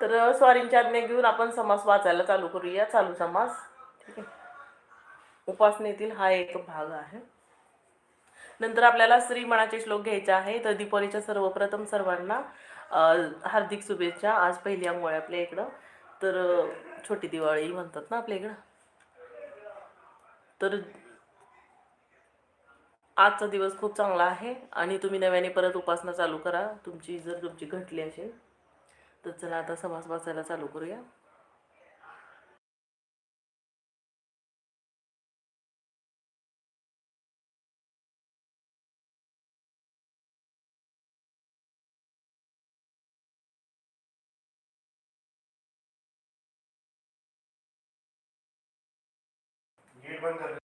तर स्वारींची आज्ञा घेऊन आपण समास वाचायला चालू करूया. चालू समास. ठीक आहे. उपासनेतील हा एक भाग आहे. नंतर आपल्याला श्रीमणाचे श्लोक घ्यायचे आहे तर दीपावलीच्या सर्वप्रथम सर्वांना हार्दिक शुभेच्छा. आज पहिली अंघोळ आपल्या इकडं. तर छोटी दिवाळी म्हणतात ना आपल्या इकडं. तर आजचा दिवस खूप चांगला आहे. आणि तुम्ही नव्याने परत उपासना चालू करा. तुमची जर तुमची घटली असेल तर चला आता समास वाचायला चालू करूया. बंद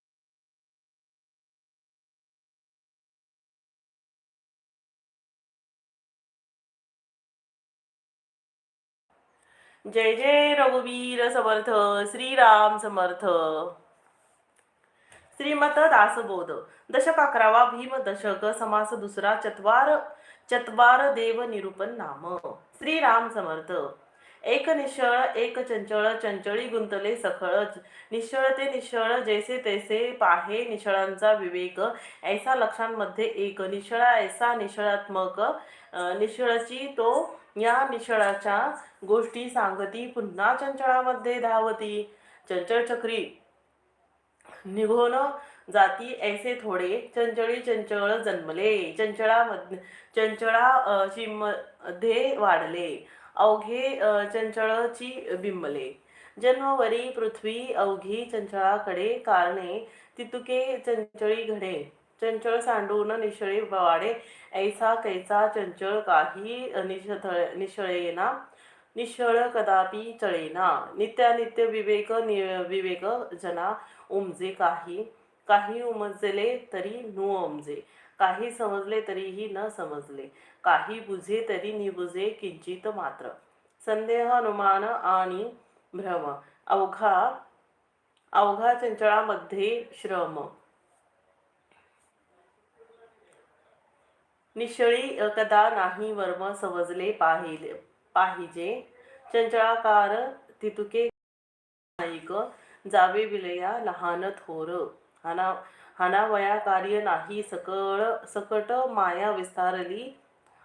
जय जय रघुवीर समर्थ श्रीराम समर्थ. श्रीमत दासबोध दशक अकरावा भीम दशक समास दुसरा चत्वार चत्वार देव निरूपण नाम. श्रीराम समर्थ. एक निश्चळ एक चंचळ चंचळी गुंतले सखळ निश्चळ ते निश्चळ जैसे तैसे पाहे निश्चळांचा विवेक. ऐसा लक्षांमध्ये एक निश्चळा ऐसा निश्चळात्मक. निश्चळची तो या निश्चळाच्या गोष्टी सांगती पुन्हा चंचळामध्ये धावती. चंचळ चक्री निघोन जाती ऐसे थोडे. चंचळी चंचळ जन्मले. चंचळामध्ये चंचळा ची मध्ये वाढले. अवघे चंचळची बिंबले. जन्मवरी पृथ्वी अवघी चंचळाकडे कारणे. तितुके चंचळी घडे. चंचळ सांडून निशळे वाडे ऐसा कैसा चंचळ काही निशथळ निशळेना निश्चळ कदापि चळेना. नित्यानित्य विवेक नि विवेक जना उमजे काही काही उमजले तरी नु उमजे. काही समजले तरीही न समजले. काही बुझे तरी निबुझे किंचित मात्र. संदेह अनुमान आणि भ्रम. अवघा अवघा चंचळामध्ये श्रम. निश्चळी कदा नाही वर्म समजले पाहिले पाहिजे. चंचळाकार तितुके नाईक जावे विलया लहान थोर. हाना हानावया कार्य नाही सकळ सकट माया विस्तारली.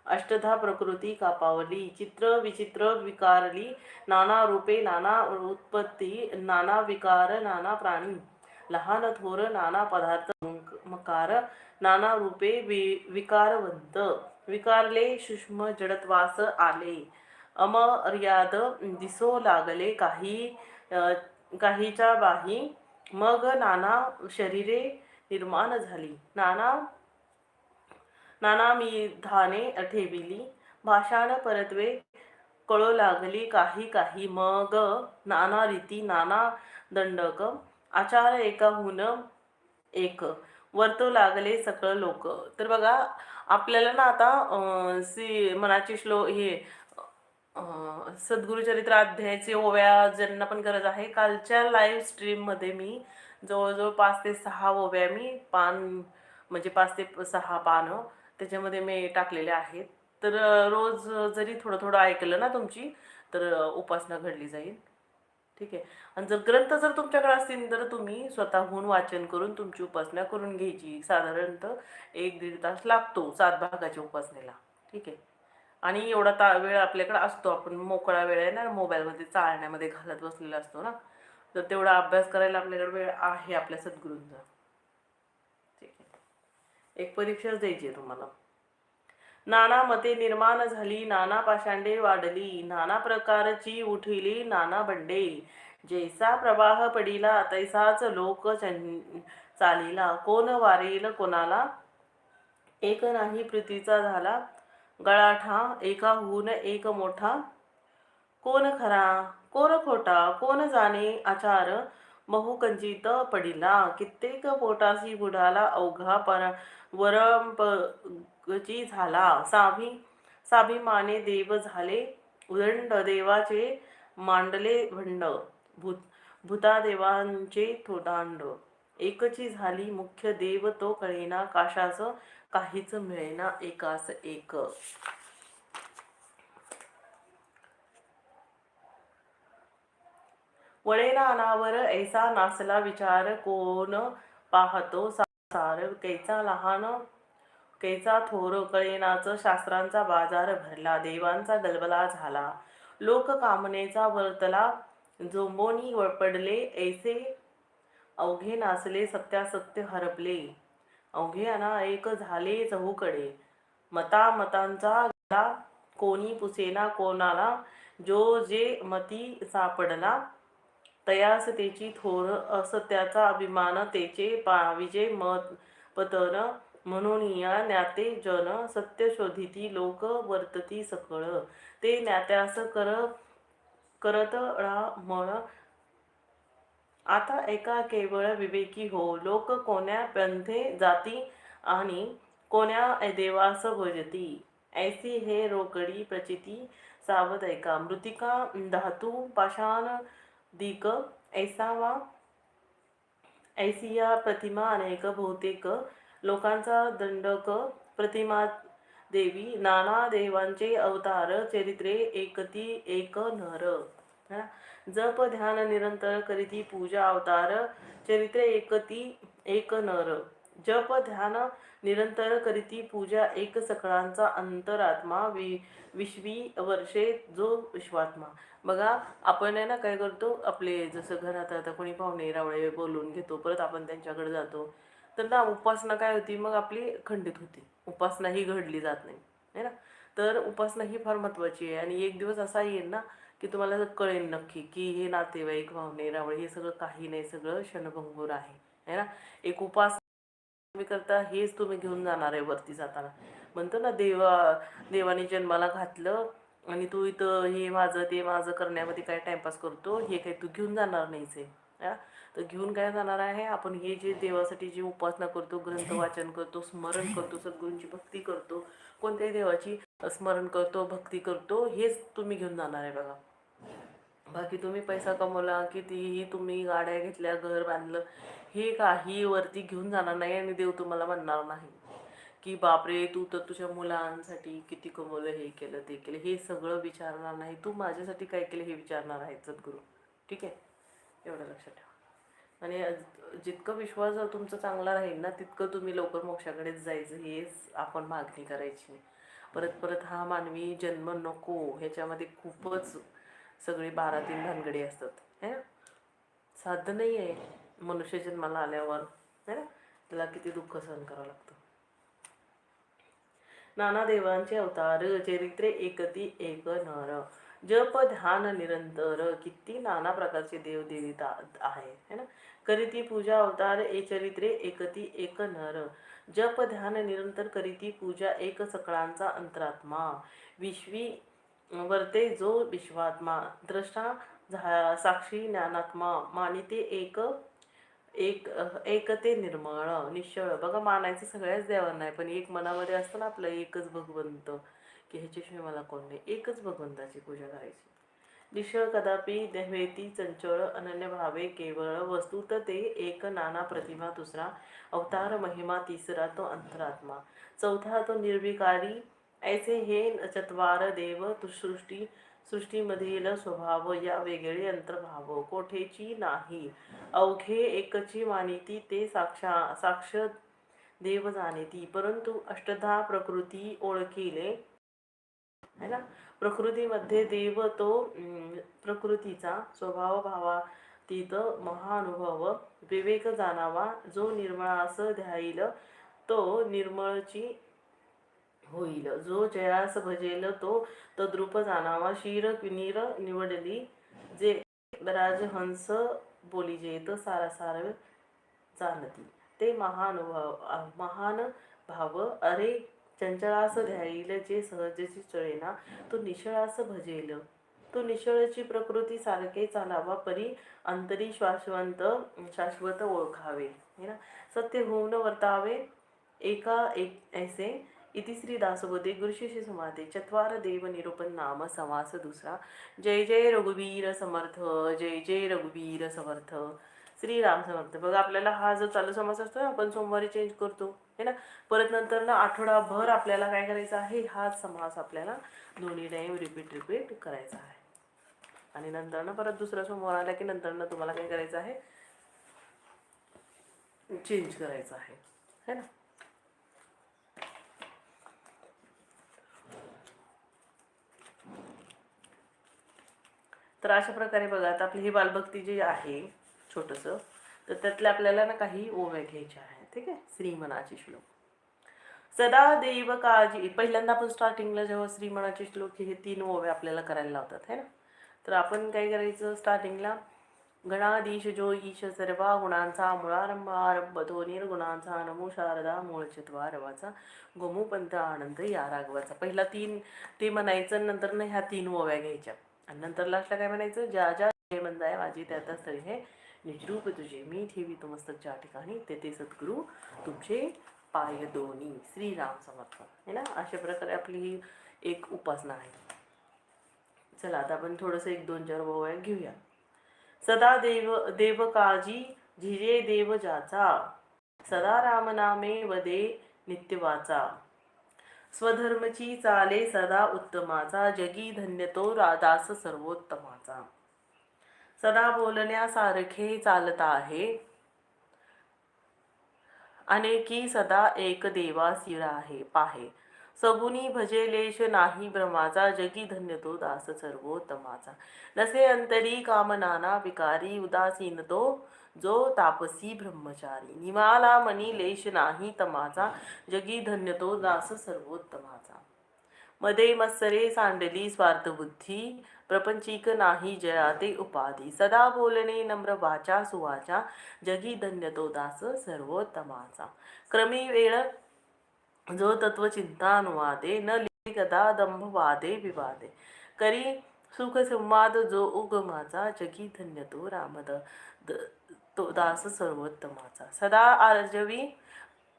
अष्टधा प्रकृती कापावली चित्र विचित्र विकारली. नाना रूपे नाना उत्पत्ती नाना विकार नाना प्राणी. लहान थोर नाना पदार्थ मकार नाना रूपे वि विकारवंत विकारले सूक्ष्म जडत्वास आले. अमर्याद दिसो लागले काही काहीच्या बाही मग नाना शरीरे निर्माण झाली. नाना नाना मी धाने ठेविली. भाषाण परत्वे कळो लागली काही काही. मग नाना रीती नाना दंडक आचार एकाहून एक. वरतो लागले सकळ लोक. तर बघा आपल्याला ना आता सी मनाची श्लो हे सद्गुरुचरित्र अध्यायाचे ओव्या ज्यांना पण गरज आहे कालच्या लाईव्ह स्ट्रीममध्ये मी जवळजवळ पाच ते सहा ओव्या मी पान म्हणजे पाच ते सहा पानं त्याच्यामध्ये मी टाकलेले आहेत. तर रोज जरी थोडं थोडं ऐकलं ना तुमची तर उपासना घडली जाईल. ठीक आहे. आणि जर ग्रंथ जर तुमच्याकडे असतील तर तुम्ही स्वतःहून वाचन करून तुमची उपासना करून घ्यायची. साधारणतः एक दीड तास लागतो सात भागाच्या उपासनेला. ठीक आहे. आणि एवढा ता वेळ आपल्याकडे असतो. आपण मोकळा वेळ आहे ना मोबाईलमध्ये चालण्यामध्ये घालत बसलेला असतो ना. तर तेवढा अभ्यास करायला आपल्याकडे वेळ आहे आपल्या सद्गुरूंचा. ठीक आहे. एक परीक्षाच द्यायची आहे तुम्हाला. नाना मते निर्माण झाली नाना पाषांडे वाढली नाना प्रकारची उठिली नाना बंडे. जैसा प्रवाह पडिला तैसाच लोक चालिला. कोण वारेल कोणाला? एक नाही पृथ्वीचा झाला गळाठा एकाहून एक मोठा. कोण खरा? कोण खोटा? कोण जाणे? आचार? बहुकंजित पडिला. कित्येक पोटासी बुडाला अवघा पर वरंपची झाला. साभी साभिमाने देव झाले. उदंड देवाचे मांडले भंड. भूत भूतादेवांचे थोडांड. एकची झाली मुख्य देव तो कळेना. काशाच काहीच मिळेना एकास एक. वळेना अनावर ऐसा नासला विचार कोण पाहतो सार? कैचा लहान कैचा थोर? कळेनाच शास्त्रांचा बाजार भरला देवांचा गलबला झाला. लोक कामनेचा वर्तला जोंबोनी पडले ऐसे अवघे नाचले सत्यासत्य हरपले. अवघे अनायक झाले चहूकडे. मता मतांचा कोणी पुसेना कोणाला? जो जे मती सापडला तयास तेची थोर असत्याचा अभिमान तेचे पाविजे मत पतर म्हणून या ज्ञाते जन सत्य शोधिती लोक वर्तती सकळ. ते ज्ञात्यास कर करत मळ. आता एका केवळ विवेकी हो लोक कोण्या पंथे जाती आणि कोण्या देवास भजती? ऐसी हे रोकडी प्रचिती सावध ऐका. मृतिका धातू पाषाण दिक ऐसावा ऐसिया प्रतिमा अनेक बहुतेक लोकांचा दंडक प्रतिमा देवी नाना देवांचे अवतार चरित्रे एकती एक नर. जप ध्यान निरंतर करीती पूजा अवतार चरित्रे एकती एक नर. जप ध्यान निरंतर करीती पूजा एक सकळांचा अंतरात्मा वि विश्वी वर्षे जो विश्वात्मा. बघा आपण आहे ना काय करतो आपले जसं घरात आता कोणी पाहुणे रावळे बोलून घेतो परत आपण त्यांच्याकडे जातो तर ना उपासना काय होती मग आपली खंडित होती. उपासना ही घडली जात नाही है ना? तर उपासना ही फार महत्त्वाची आहे. आणि एक दिवस असा येईल ना की तुम्हाला कळेल नक्की की हे नातेवाईक पाहुणे रावळे हे सगळं काही नाही सगळं क्षणभंगूर आहे है ना? एक उपास तुम्ही करता हेच तुम्ही घेऊन जाणार आहे वरती जाताना. म्हणतो ना देवा देवाने जन्माला घातलं आणि तू इथं हे माझं ते माझं करण्यामध्ये काय टाइमपास करतो हे काही तू घेऊन जाणार नाहीच आहे तर घेऊन काय जाणार आहे? आपण हे जे देवासाठी जी उपासना करतो ग्रंथ वाचन करतो स्मरण करतो सद्गुरूंची भक्ती करतो कोणत्याही देवाची स्मरण करतो भक्ती करतो हेच तुम्ही घेऊन जाणार आहे बघा. बाकी तुम्ही पैसा कमवला कितीही तुम्ही गाड्या घेतल्या घर बांधलं हे काही वरती घेऊन जाणार नाही आणि देव तुम्हाला म्हणणार नाही. की बापरे तू तर तुझ्या मुलांसाठी किती कमवलं हे केलं ते केलं. हे सगळं विचारणार नाही. तू माझ्यासाठी काय केलं हे विचारणार आहे सद्गुरू. ठीक आहे? एवढं लक्षात ठेवा. आणि जितकं विश्वास जर तुमचा चांगला राहील ना तितकं तुम्ही लवकर मोक्षाकडेच जायचं. हेच आपण मागणी करायची परत परत हा मानवी जन्म नको. ह्याच्यामध्ये खूपच सगळी बारा तीन भानगडी असतात. है साधं नाही आहे मनुष्य जन्माला आल्यावर. है ना? त्याला किती दुःख सहन करावं लागतं. नाना देवांचे अवतार चरित्रे एकती एक नर जप ध्यान निरंतर किती नाना प्रकारचे देव देविता आहे है ना? करीती पूजा अवतार ए चरित्रे एकती एक नर जप ध्यान निरंतर करीती पूजा एक सकळांचा अंतरात्मा. विश्वी वर्ते जो विश्वात्मा. द्रष्टा झा साक्षी ज्ञानात्मा. मानिते एक एक एक ते निर्मळ निश्चळ. बघा मानायचं सगळ्याच देवांना आहे पण एक मनामध्ये असतं ना आपलं एकच भगवंत की ह्याच्याशिवाय मला कोण नाही. एकच भगवंताची पूजा करायची. निश्चळ कदापि देवेती चंचळ अनन्य भावे केवळ वस्तुत ते एक नाना प्रतिमा दुसरा अवतार महिमा तिसरा तो अंतरात्मा. चौथा तो निर्विकारी ऐसे हे चत्वार देव तु- सृष्टी सृष्टीमधील स्वभाव या वेगळे अंतर्भाव कोठेची नाही. अवघे एकची मानिती ते साक्षा साक्ष देव जाणीती. परंतु अष्टधा प्रकृती ओळखिले. है ना? प्रकृतीमध्ये देव तो प्रकृतीचा स्वभाव भावातीत महानुभव. विवेक जाणावा. जो निर्मळास ध्याईल तो निर्मळची होईल. जो जयास भजेल तो तद्रुप जाणावा. शिर किनीर निवडली जे राजहंस बोली जेत सारासार जाणती. ते महानुभाव महान भाव. अरे चंचळास ध्याईल जे सहजची चळेना तो निशळास भजेल. तो निशळची प्रकृती सारखे चालावा परी अंतरी शाश्वंत शाश्वत ओळखावे. है ना? सत्य होऊन वर्तावे. एका एक ऐसे इति श्री दासबोधे गुरुशिष्य समाधे चत्वार देव निरूपण नाम समास दुसरा। जय जय रघुवीर समर्थ जय जय रघुवीर समर्थ। श्रीराम समर्थ. बघा आपल्याला हा जो चालू समास असतो ना आपण सोमवारी चेंज करतो है ना? परत नंतर ना आठवडाभर आपल्याला काय करायचं आहे? हाच समास आपल्याला दोन्ही टाईम रिपीट रिपीट करायचा आहे. आणि नंतर परत दुसरा सोमवार आला की नंतर तुम्हाला काय करायचं आहे? चेंज करायचं आहे. है ना? तर अशा प्रकारे बघा आता आपली ही बालभक्ती जी आहे छोटंसं तर त्यातल्या आपल्याला ना काही ओव्या घ्यायच्या आहेत ठीक आहे? श्रीमनाचे श्लोक. सदा देव काळजी पहिल्यांदा आपण स्टार्टिंगला जेव्हा श्रीमनाचे श्लोक हे तीन ओव्या आपल्याला करायला लावतात है ना? तर आपण काय करायचं स्टार्टिंगला गणाधीश जो ईश सर्वा गुणांचा मुळारंभ आरंभ तो निर्गुणांचा नमो शारदा मूळचित्वा रवाचा गोमुपंत आनंद या राघवाचा पहिला तीन ते म्हणायचं नंतर ना ह्या तीन ओव्या घ्यायच्या. आणि नंतर लास्टला काय म्हणायचं? ज्या ज्या जय आहे माझी त्या त्या स्थळी हे निजरूप तुझे मी ठेवी तो मस्त ज्या ठिकाणी तेथे सद्गुरू तुमचे पाय दोन्ही. श्रीराम समर्थ है ना? अशा प्रकारे आपली ही एक उपासना आहे. चला आता आपण थोडंसं एक दोन चार भाऊ घेऊया. सदा देव देव काळजी झिजे देव जाचा. सदा रामनामे वदे नित्यवाचा. स्वधर्मची चाले सदा उत्तमाचा जगी धन्यतो रादास सर्वोत्तमाचा. सदा बोलण्यासारखे चालत आहे. अनेकी सदा एक देवा सिरा आहे पाहे. सगुनी भजे लेश नाही भ्रमाचा जगी धन्य तो दास सर्वोत्तमाचा. नसे अंतरी कामनाना विकारी उदासीन तो जो तापसी ब्रह्मचारी निमाला मनी लेश नाही तमाचा जगी धन्य तो दास सर्वोत्तमाचा. मदे मत्सरे सांडली स्वार्थबुद्धी प्रपंचिक नाही जयाते उपाधी. सदा बोलणे नम्र वाचा सुवाचा जगी धन्य तो दास सर्वोत्तमाचा. क्रमी वेळ जो तत्वचिंता अनुवादे न लिहि कदा दंभ वादे विवादे. करी सुख संवाद जो उगमाचा जगी धन्य तो रामद तो दास सर्वोत्तमाचा। सदा आर्जवी,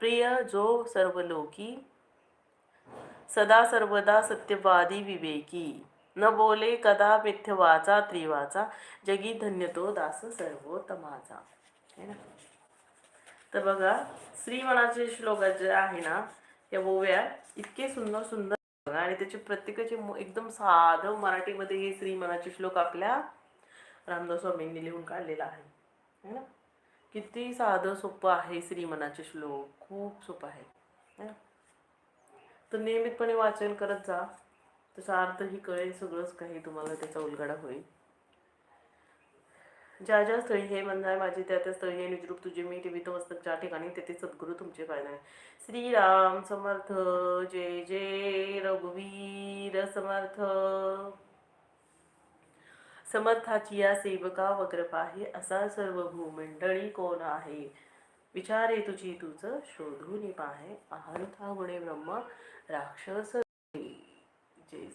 प्रिय जो सर्वलोकी, सदा सर्वदा सत्यवादी विवेकी। न बोले कदा मिथ्यवाचा, त्रिवाचा जगी धन्य तो दास सर्वोत्तमाचा। है ना? तर बघा श्रीमणाचे श्लोक जे आहे ना या ओव्या इतके सुंदर सुंदर आणि त्याचे प्रत्येकाचे एकदम साधं मराठीमध्ये हे श्रीमनाचे श्लोक आपल्या रामदास स्वामींनी लिहून काढलेला आहे. है ना? किती साधं सोपं आहे श्रीमनाचे श्लोक. खूप सोपं आहे. ना? तर नियमितपणे वाचन करत जा. त्याचा अर्थही कळेल सगळंच काही तुम्हाला त्याचा उलगडा होईल. ज्या ज्या स्थळी हे मंदाय माझे त्या त्या स्थळी हे निजरूप तुझे मी ठेवित मस्तक ज्या ठिकाणी तेथे सद्गुरू तुमचे पाहिजे श्रीराम समर्थ जय जय रघुवीर समर्थ. समर्थाची या सेवका वक्रपाहे असा सर्व भूमंडळी कोण आहे? विचारे तुझी तुझ शोधून पाहे. अहंता गुणे ब्रह्म राक्षस जय